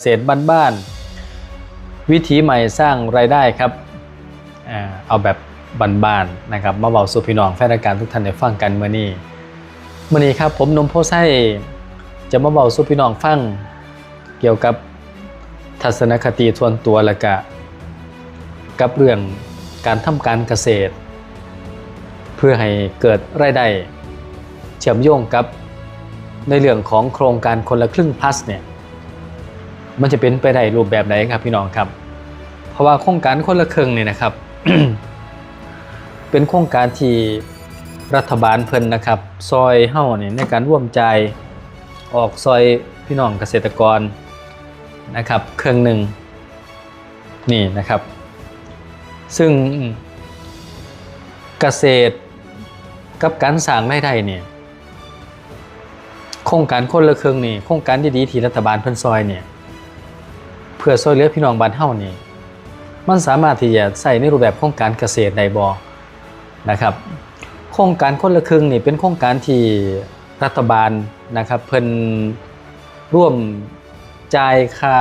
เศษบ้านๆวิถีใหม่สร้างรายได้ครับเอาแบบบ้านๆนะครับมาบอกสู่พี่น้องแฟนรายการทุกท่านได้ฟังกันเมื่อนี้เมื่อนี้ครับผมนมโพไส้จะมาบอกสู่พี่น้องฟังเกี่ยวกับทัศนคติทวนตัวและกะกับเรื่องการทำการเกษตร เพื่อให้เกิดรายได้เชื่อมโยงกับในเรื่องของโครงการคนละครึ่ง plus เนี่ย มันจะเป็นไปได้รูปแบบไหนครับพี่น้องครับ เพราะว่าโครงการคนละครึ่งเนี่ยนะครับ เป็นโครงการที่รัฐบาลเพิ่นนะครับ ซอยเฮ้าเนี่ยในการร่วมใจออกซอยพี่น้องเกษตรกรนะครับเครื่องหนึ่งนี่นะครับ ซึ่งเกษตรกับการสร้างรายได้เนี่ยโครงการคนละครึ่งนี่โครงการดีๆที่รัฐบาลเพิ่นซอยเนี่ย พื่อช่วยเหลือพี่น้องบ้านเฮานี่มันสามารถที่จะใส่ในรูปแบบโครงการเกษตรได้บ่นะครับโครงการคนละครึ่งนี่เป็นโครงการที่รัฐบาลนะครับเพิ่นร่วมจ่ายค่า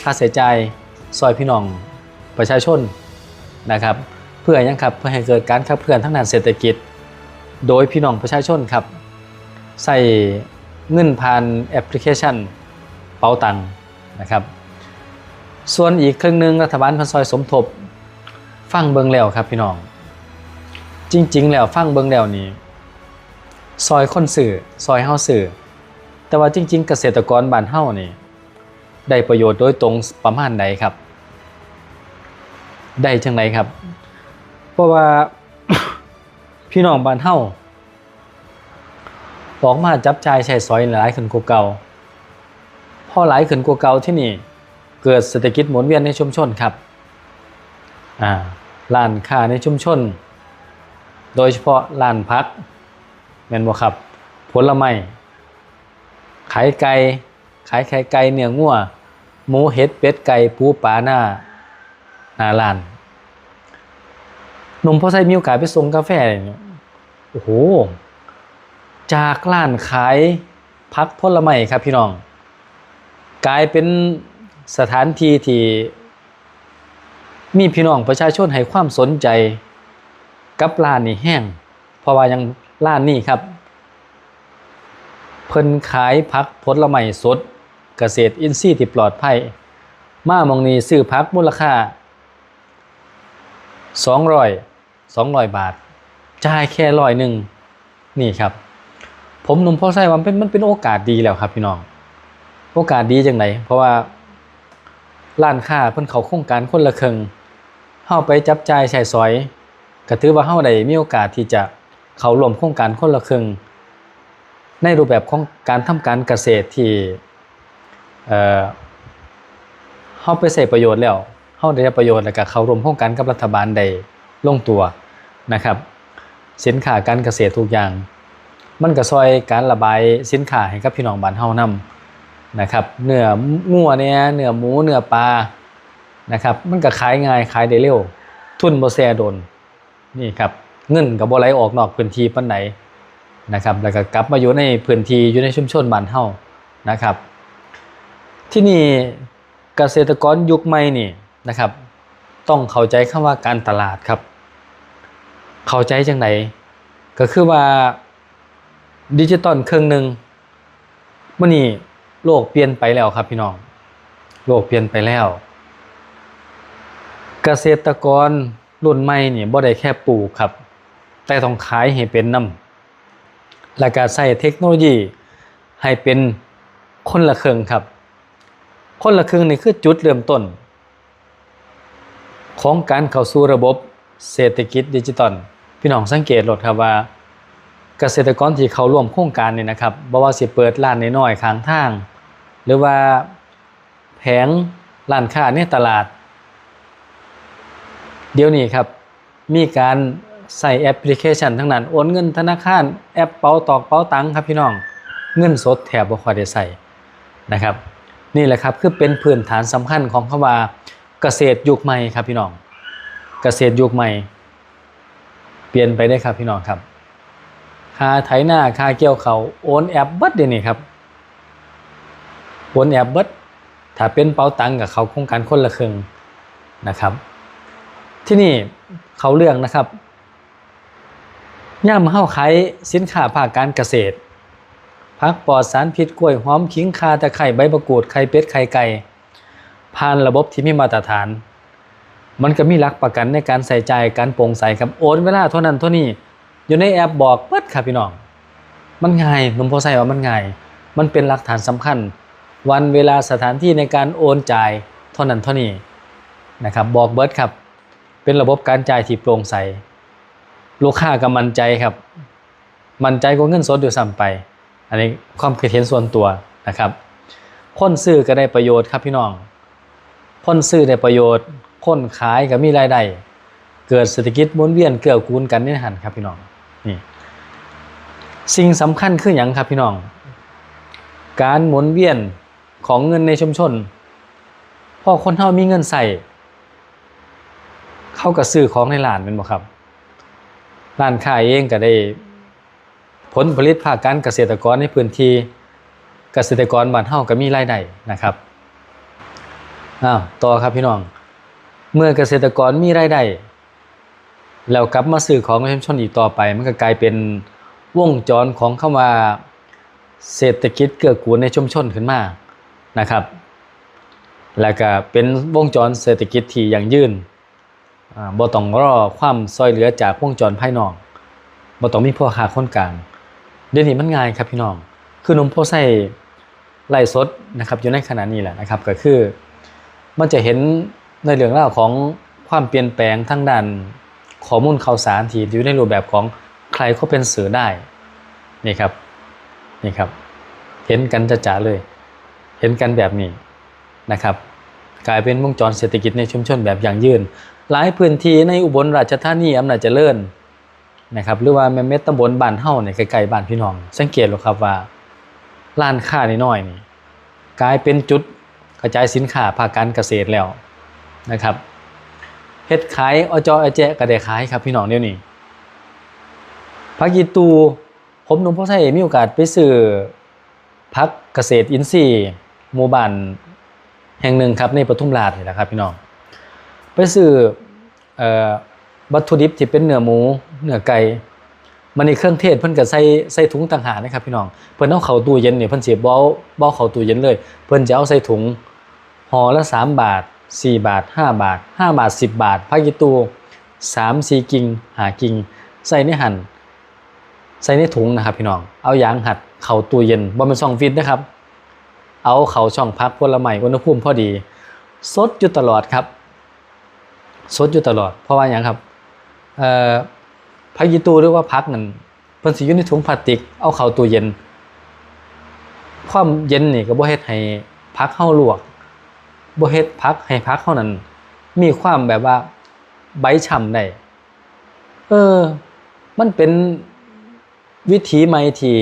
ค่าเสียใจซอยพี่น้องประชาชนนะครับเพื่อยังครับเพื่อให้เกิดการขับเคลื่อนทางด้านเศรษฐกิจ โดยพี่น้องประชาชนครับใส่เงินผ่านแอปพลิเคชันเป๋าตังนะครับ ส่วนอีกครึ่งหนึ่งรัฐบาลพันซอยสมทบ ฟังเบิงแล้วครับพี่น้อง จริง ๆ แล้วฟังเบิงแล้วนี่ซอยคนสื่อซอยเฮาสื่อ แต่ว่าจริง ๆ เกษตรกรบ้านเฮานี่ ได้ประโยชน์โดยตรงประมาณใดครับ ได้จังไดครับ เพราะว่าพี่น้องบ้านเฮาออกมาจับจ่ายใช้สอยหลายขึ้นกว่าเก่าพอหลายขึ้นกว่าเก่าที่นี่ เกิดเศรษฐกิจหมุนเวียนในชุมชนครับอ่าร้านค้าในชุมชน โดยเฉพาะร้านพักแม่นบ่ครับ ผลไม้ขายไก่ขายไข่ไก่เนื้องัวหมูเห็ดเป็ดไก่ปูปลาหน้าหน้าร้านหนุ่มพ่อไซมีโอกาสไปส่งกาแฟเนี่ยโอ้โห จากร้านขายพักผลไม้ครับพี่น้อง กลายเป็น สถานที่ที่มีพี่น้องประชาชนให้ความสนใจกับร้านนี้แห้ง เพราะว่ายังร้านนี้ครับ เพิ่นขายผักผลไม้สด เกษตรอินทรีย์ที่ปลอดภัย มามองนี้ซื้อผักมูลค่า 200 200 บาทจ่ายแค่ร้อยหนึ่งนี่ครับ ผมหนุ่มพ่อไส้วันเป็นมันเป็นโอกาสดีแล้วครับพี่น้อง โอกาสดีจังไหนเพราะว่า ร้านค้าเพิ่นเขาโครงการคนละครึ่งเฮาไปจับจ่ายใช้สอยก็ถือว่าเฮาได้มีโอกาสที่จะเข้าร่วมโครงการคนละครึ่งในรูปแบบของการทำการเกษตรที่เอ่อเฮาไปใช้ประโยชน์แล้วเฮาได้ประโยชน์แล้วก็เข้าร่วมโครงการกับรัฐบาลได้ลงตัวนะครับสินค้าการเกษตรทุกอย่าง มันก็ซอยการระบายสินค้าให้กับพี่น้องบ้านเฮานำ นะครับเนื้องัวเนี่ยเนื้อหมูเนื้อปลานะครับมันก็ขายง่ายขายได้เร็ว ทุนบ่แซโดนนี่ครับเงินกับบ่ไหลออกนอกพื้นที่ปานใดนนะครับแล้วก็กลับมาอยู่ในพื้นที่อยู่ในชุมชนบ้านเฮานะครับ ที่นี่เกษตรกรยุคใหม่นี่นะครับ ต้องเข้าใจคำว่าการตลาดครับ เข้าใจจังไดก็คือว่าดิจิตอลเครื่องหนึ่งมื่อนี้ โลกเปลี่ยนไปแล้วครับพี่น้อง โลกเปลี่ยนไปแล้ว เกษตรกรรุ่นใหม่เนี่ยบ่ได้แค่ปลูกครับ แต่ต้องขายให้เป็นน้ำและก็ใช้เทคโนโลยีให้เป็นคนละครึ่งครับ คนละครึ่งนี่คือจุดเริ่มต้น ของการเข้าสู่ระบบเศรษฐกิจดิจิตอลพี่น้องสังเกตโลดครับว่าเกษตรกรที่เขาร่วมโครงการนี่นะครับบ่ว่าสิเปิดร้านน้อยๆข้างทาง หรือว่าแผงร้านค้าในตลาด เดี๋ยวนี้ครับ มีการใส่แอปพลิเคชันทั้งนั้น โอนเงินธนาคาร แอปเป๋าตอกเป๋าตังครับพี่น้อง เงินสดแถบบ่ค่อยได้ใส่นะครับ นี่แหละครับคือเป็นพื้นฐานสำคัญของคำว่าเกษตรยุคใหม่ครับพี่น้อง เกษตรยุคใหม่ เปลี่ยนไปได้ครับพี่น้องครับค่าไถหน้าค่าเกี่ยวเขาโอนแอปบิดเดี๋ยวนี้ครับ โอนแอปเบิดถ้าเป็นเป๋าตังกับเขาโครงการคนละครึ่งนะครับ ที่นี่เขาเรื่องนะครับย่ำเฮ้าขายสินค้าภาคการเกษตรพักปลอดสารพิษกล้วยหอมขิงคาตะไคร้ใบมะกูดไข่เป็ดไข่ไก่ผ่านระบบที่มีมาตรฐาน มันก็มีหลักประกันในการใส่ใจการโปร่งใสครับโอนเวลาเท่านั้นเท่านี้อยู่ในแอปบอกเปิดครับพี่น้อง มันง่ายหนุ่มโพไซว่ามันง่าย มันเป็นหลักฐานสำคัญ วันเวลาสถานที่ในการโอนจ่ายเท่านั้นเท่านี้นะครับบอกเบิร์ดครับ เป็นระบบการจ่ายที่โปร่งใส ลูกค้าก็มั่นใจครับ มั่นใจกว่าเงินสดอยู่ซ้ำไป อันนี้ความคิดเห็นส่วนตัวนะครับคนซื้อก็ได้ประโยชน์ครับพี่น้องคนซื้อได้ประโยชน์คนขายก็มีรายได้เกิดเศรษฐกิจหมุนเวียนเกื้อกูลกันนี่หันครับพี่น้องนี่สิ่งสำคัญคืออย่างครับพี่น้อง การหมุนเวียน ของเงินในชุมชน พอคนเฮามีเงินใส่เข้ากับซื้อของในร้านเป็นบ่ครับร้านค้าเองก็ได้ ผลผลิตภาคการเกษตรกรในพื้นที่เกษตรกรบ้านเฮาก็มีรายได้นะครับอ้าวต่อครับพี่น้อง เมื่อเกษตรกรมีรายได้แล้วกลับมาซื้อของในชุมชนอีกต่อไป มันก็กลายเป็นวงจรของเข้ามาเศรษฐกิจเกื้อกูลในชุมชนขึ้นมา นะครับ แล้วก็เป็นวงจรเศรษฐกิจที่ยั่งยืนบ่ต้องรอความซอยเหลือจากวงจรภายนอกบ่ต้องมีพ่อค้าคนกลาง เดี๋ยวนี้มันง่ายครับพี่น้อง คือนมโพไส้ไล่สดนะครับอยู่ในขณะนี้แหละนะครับก็คือ มันจะเห็นในเรื่องราวของความเปลี่ยนแปลงทั้งด้านข้อมูลข่าวสารที่อยู่ในรูปแบบของใครเขาเป็นสื่อได้นี่ครับนี่ครับ เห็นกันจะจ๋าเลย ห็นกันแบบนี้นะครับกลายเป็นวงจรเศรษฐกิจในชุมชนแบบอย่างยืน หลายพื้นที่ในอุบลราชธานีอำนาจเจริญนะครับหรือว่าแม่เม็ดตำบลบ้านเฮาเนี่ยใกลๆบ้านพี่น้อง สังเกตหรอครับว่าร้านค้าน้อยๆนี่กลายเป็นจุดกระจายสินค้าภาคการเกษตรแล้วนะครับเฮ็ดขายอจออแจก็ได้ขายครับพี่น้องเดี๋ยวนี้พักยีตูผมหนุ่มพ่อไทยมีโอกาสไปซื้อพักเกษตรอินทรีย์ หมู่บ้านแห่งหนึ่งครับในปทุมราชนี่แหละครับพี่น้องไปซื้ออวัตถุดิบที่เป็นเนื้อหมูเนื้อไก่มันในเครื่องเทศเพิ่นก็ใส่ใส่ถุงต่างหากนะครับพี่น้องเพิ่นเอาเข้าตู้เย็นเนี่ยเพิ่นเสิบ่เอาบ่เอาเข้าตู้เย็นเลย เพิ่นจะเอาใส่ถุงห่อละ3บาท4บาท5บาท5บาท10บบาทพากิตู3 4กิ่งหากิ่งใส่ในหั่นใส่ในถุงนะครับพี่น้องเอายางหัดเข้าตู้เย็นบ่แม่นช่องฟิตนะครับ เอาเขาช่องพักผลไม้อุณหภูมิพอดีสดอยู่ตลอดครับสดอยู่ตลอด เพราะว่าอย่างครับเอ่อพักยีตูหรือว่าพักนั่นเพิ่นสิอยู่ในถุงพลาสติกเอาเข้าตู้เย็น ความเย็นนี่ก็บ่เฮ็ดให้พักเฮาลวกบ่เฮ็ดพักให้พักเฮานั้นมีความแบบว่าใบฉ่ำได้เออ มันเป็นวิถีใหม่ที่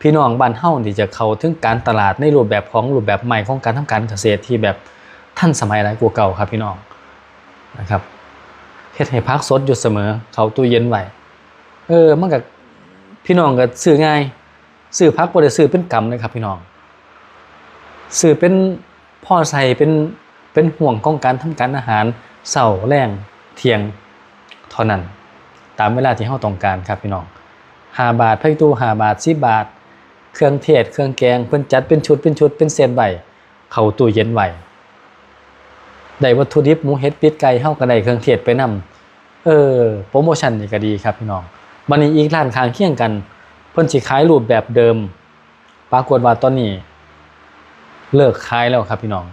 พี่น้องบ้านเฮาที่จะเข้าถึงการตลาดในรูปแบบของรูปแบบใหม่ของการทำการเกษตรที่แบบทันสมัยหลายกว่าเก่าครับพี่น้องนะครับเฮ็ดให้พักสดอยู่เสมอ เขาตู้เย็นไว้เออมันก็พี่น้องก็ซื้อง่ายซื้อพักบ่ได้ซื้อเป็นกำเลยครับพี่น้องซื้อเป็นพ่อใส่เป็นเป็นห่วงของการทำการอาหารเช้าแรงเทียงเท่านั้น ตามเวลาที่เฮาต้องการครับพี่น้อง5บาทไผ่ตู้5บาท10บาท เครื่องเทศเครื่องแกงเพิ่นจัดเป็นชุดเป็นชุดเป็นเซตไว้เข้าตู้เย็นไว้ได้วัตถุดิบหมูเห็ดเป็ดไก่เฮาก็ได้เครื่องเทศไปนํเออโปรโมชั่นนี่ก็ดีครับพี่น้องบัดนี้อีกร้านข้างเคียงกัน เพิ่นสิขายรูปแบบเดิม ปรากฏว่าตอนนี้ เลิกขายแล้วครับพี่น้อง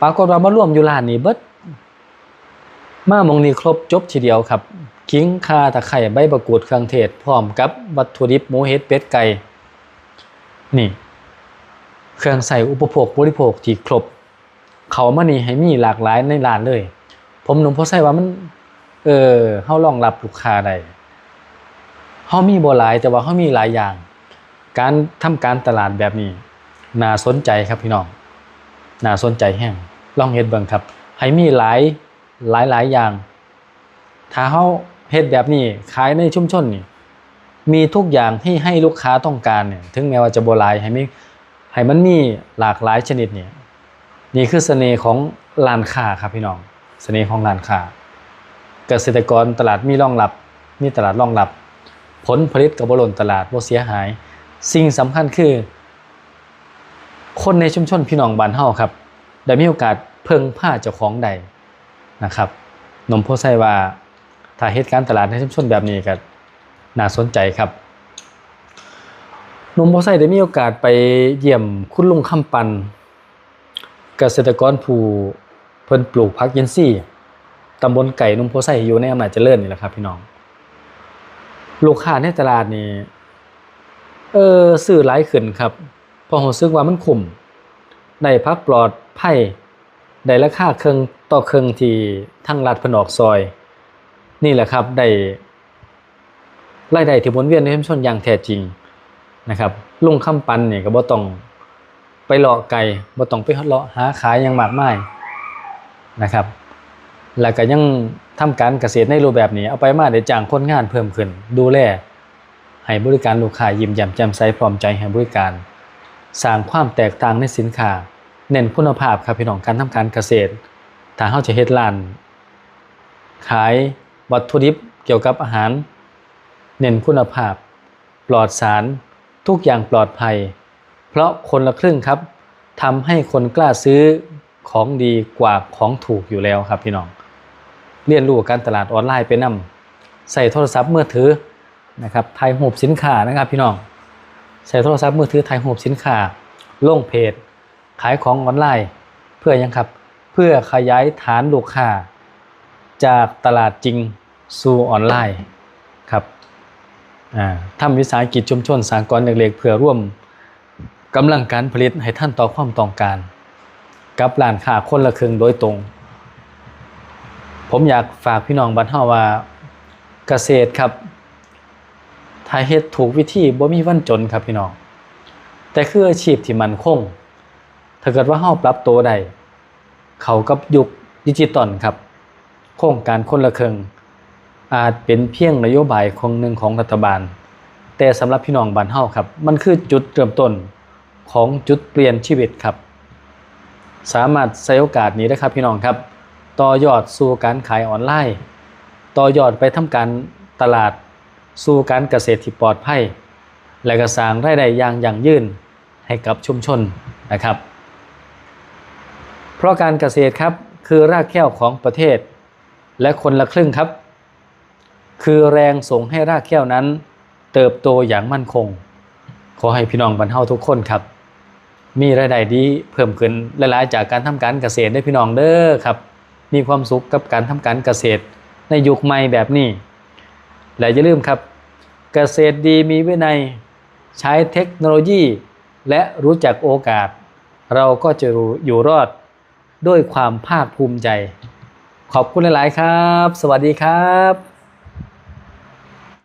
ปรากฏว่ามาร่วมอยู่ร้านนี้เบิดมามองนี้ครบจบทีเดียวครับขิงข่าตะไคร้ใบมะกรูดเครื่องเทศ พร้อมกับวัตถุดิบหมูเห็ดเป็ดไก่ นี่ เครื่องใส่อุปโภคบริโภคที่ครบ เขามานี่ให้มีหลากหลายในร้านเลย ผมหนุ่มพอใส่ว่ามัน เออเฮารองรับลูกค้าได้เฮามีบ่หลายแต่ว่าเฮามีหลายอย่าง การทำการตลาดแบบนี้น่าสนใจครับพี่น้องน่าสนใจแห้งลองเฮ็ดเบิ่งครับ ให้มีหลายหลายหลายอย่าง ถ้าเฮาเฮ็ดแบบนี้ขายในชุมชนนี่ มีทุกอย่างที่ให้ลูกค้าต้องการเนี่ยถึงแม้ว่าจะโบ่หลายให้มีให้มันมีหลากหลายชนิดเนี่ยนี่คือเสน่ห์ของร้านค้าครับพี่น้องเสน่ห์ของร้านค้าเกษตรกรตลาดมีรองรับ มีตลาดรองรับ ผลผลิตกับบหล่นตลาดบ่เสียหาย สิ่งสำคัญคือ คนในชุมชนพี่น้องบ้านเฮาครับ ได้มีโอกาสเพิ่งผ้าเจ้าของใดนะครับนมโพไซว่าถ้าเหตุการณ์ตลาดในชุมชนแบบนี้ก็ น่าสนใจครับนุ่มโพไซได้มีโอกาสไปเยี่ยมคุณลุงคำปัน เกษตรกรผู้เพิ่นปลูกผักยินซี่ตำบลไก่นุ่มโพไซอยู่ในอำนาจเจริญนี่แหละครับ พี่น้อง ลูกค้าในตลาดนี่เออซื้อหลายขึ้นครับพอรู้สึกว่ามันคุ้มได้พักปลอดภัยได้ราคาเครื่องต่อเครื่องที่ทั้งรัฐเพิ่นออกซอย นี่แหละครับได้ รายได้ที่หมุนเวียนในชุมชนอย่างแท้จริงนะครับลุงคำปันเนี่ยก็บ่ต้องไปเลาะไก่บ่ต้องไปเลาะหาขายอย่างมากมายนะครับ แล้วก็ยังทำการเกษตรในรูปแบบนี้เอาไปมาได้จ้างคนงานเพิ่มขึ้น ดูแลให้บริการลูกค้ายิ้มแย้มแจ่มใสพร้อมใจให้บริการ สร้างความแตกต่างในสินค้าเน้นคุณภาพครับพี่น้องการทำการเกษตร ถ้าเฮาจะเฮ็ดร้าน ขายวัตถุดิบเกี่ยวกับอาหาร เน้นคุณภาพ ปลอดสารทุกอย่างปลอดภัย เพราะคนละครึ่งครับทำให้คนกล้าซื้อของดีกว่าของถูกอยู่แล้วครับพี่น้อง เรียนรู้การตลาดออนไลน์ไปนํใส่โทรศัพท์มือถือนะครับถ่ายรูปสินค้านะครับพี่น้อง ใส่โทรศัพท์มือถือถ่ายรูปสินค้าลงเพจ ขายของออนไลน์ เพื่อยังครับ เพื่อขยายฐานลูกค้า จากตลาดจริงสู่ออนไลน์ครับ ทำวิสาหกิจชุมชนสากลเล็กๆเพื่อร่วมกำลังการผลิตให้ท่านต่อความต้องการ กับร้านค้าคนละครึ่งโดยตรง ผมอยากฝากพี่น้องบ้านเฮาว่าเกษตรครับถ้าเฮ็ดถูกวิธีบ่มีวันจนครับพี่น้อง แต่คืออาชีพที่มันคง ถ้าเกิดว่าเฮาปรับตัวได้ เขากับยุคดิจิตอลครับ โครงการคนละครึ่ง อาจเป็นเพียงนโยบายของหนึ่งของรัฐบาล แต่สำหรับพี่น้องบ้านเฮาครับ มันคือจุดเริ่มต้นของจุดเปลี่ยนชีวิตครับ สามารถใช้โอกาสนี้นะครับพี่น้องครับ ต่อยอดสู่การขายออนไลน์ ต่อยอดไปทำการตลาดสู่การเกษตรที่ปลอดภัย และก็สร้างรายได้อย่างยั่งยืนให้กับชุมชนนะครับ เพราะการเกษตรครับคือรากแก้วของประเทศ และคนละครึ่งครับ คือแรงส่งให้รากแก้วนั้น เติบโตอย่างมั่นคง ขอให้พี่น้องบรรเทาทุกคนครับ มีรายได้ดีเพิ่มขึ้นหลายๆ จากการทำการเกษตรได้พี่น้องเด้อครับ มีความสุขกับการทำการเกษตร ในยุคใหม่แบบนี้ และอย่าลืมครับ เกษตรดีมีวินัยใช้เทคโนโลยี และรู้จักโอกาส เราก็จะอยู่รอดด้วยความภาคภูมิใจ ขอบคุณหลาย ๆ ครับ สวัสดีครับ